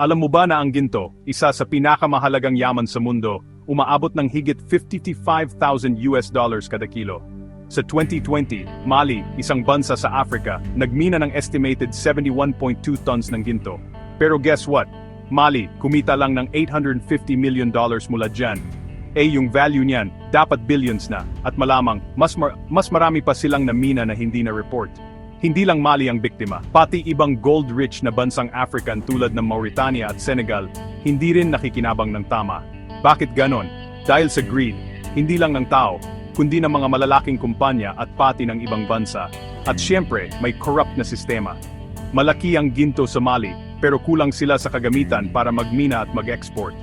Alam mo ba na ang ginto, isa sa pinakamahalagang yaman sa mundo, umaabot ng higit 55,000 US dollars kada kilo. Sa 2020, Mali, isang bansa sa Africa, nagmina ng estimated 71.2 tons ng ginto. Pero guess what? Mali, kumita lang ng 850 million dollars mula dyan. Eh yung value niyan, dapat billions na, at malamang, mas, mar- mas marami pa silang namina na hindi na report. Hindi lang Mali ang biktima, pati ibang gold-rich na bansang African tulad ng Mauritania at Senegal, hindi rin nakikinabang ng tama. Bakit ganon? Dahil sa greed, hindi lang ng tao, kundi ng mga malalaking kumpanya at pati ng ibang bansa. At syempre, may corrupt na sistema. Malaki ang ginto sa Mali, pero kulang sila sa kagamitan para magmina at mag-export.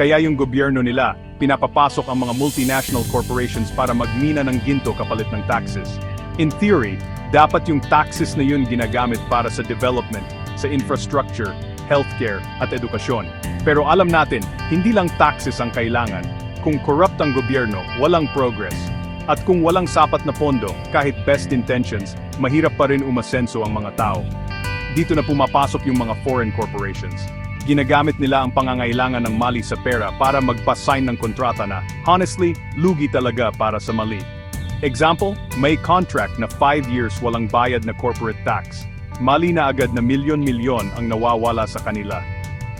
Kaya yung gobyerno nila, pinapapasok ang mga multinational corporations para magmina ng ginto kapalit ng taxes. In theory, dapat yung taxes na yun ginagamit para sa development, sa infrastructure, healthcare, at edukasyon. Pero alam natin, hindi lang taxes ang kailangan. Kung corrupt ang gobyerno, walang progress. At kung walang sapat na pondo, kahit best intentions, mahirap pa rin umasenso ang mga tao. Dito na pumapasok yung mga foreign corporations. Ginagamit nila ang pangangailangan ng Mali sa pera para magpa-sign ng kontrata na, honestly, lugi talaga para sa Mali. Example, may contract na 5 years walang bayad na corporate tax. Mali na agad na milyon-milyon ang nawawala sa kanila.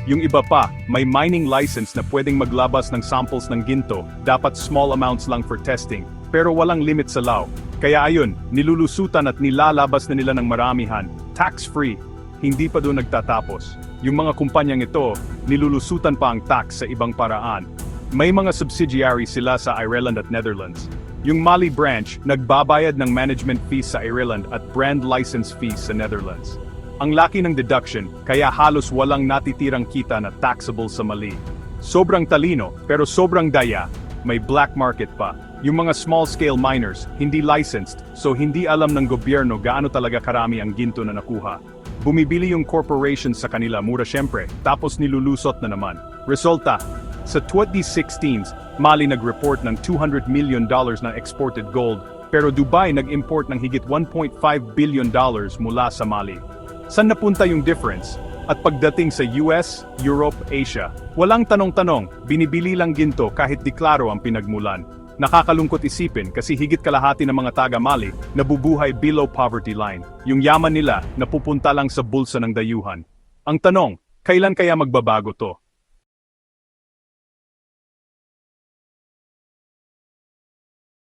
Yung iba pa, may mining license na pwedeng maglabas ng samples ng ginto, dapat small amounts lang for testing, pero walang limit sa law. Kaya ayun, nilulusutan at nilalabas na nila ng maramihan, tax-free, hindi pa doon nagtatapos. Yung mga kumpanyang ito, nilulusutan pa ang tax sa ibang paraan. May mga subsidiary sila sa Ireland at Netherlands. Yung Mali branch, nagbabayad ng management fees sa Ireland at brand license fees sa Netherlands. Ang laki ng deduction, kaya halos walang natitirang kita na taxable sa Mali. Sobrang talino, pero sobrang daya, may black market pa. Yung mga small-scale miners, hindi licensed, so hindi alam ng gobyerno gaano talaga karami ang ginto na nakuha. Bumibili yung corporation sa kanila mura syempre, tapos nilulusot na naman. Resulta, sa 2016, Mali nag-report ng 200 million dollars na exported gold, pero Dubai nag-import ng higit 1.5 billion dollars mula sa Mali. San napunta yung difference? At pagdating sa US, Europe, Asia, walang tanong-tanong, binibili lang ginto kahit diklaro ang pinagmulan. Nakakalungkot isipin kasi higit kalahati ng mga taga-Mali nabubuhay below poverty line. Yung yaman nila napupunta lang sa bulsa ng dayuhan. Ang tanong, kailan kaya magbabago to?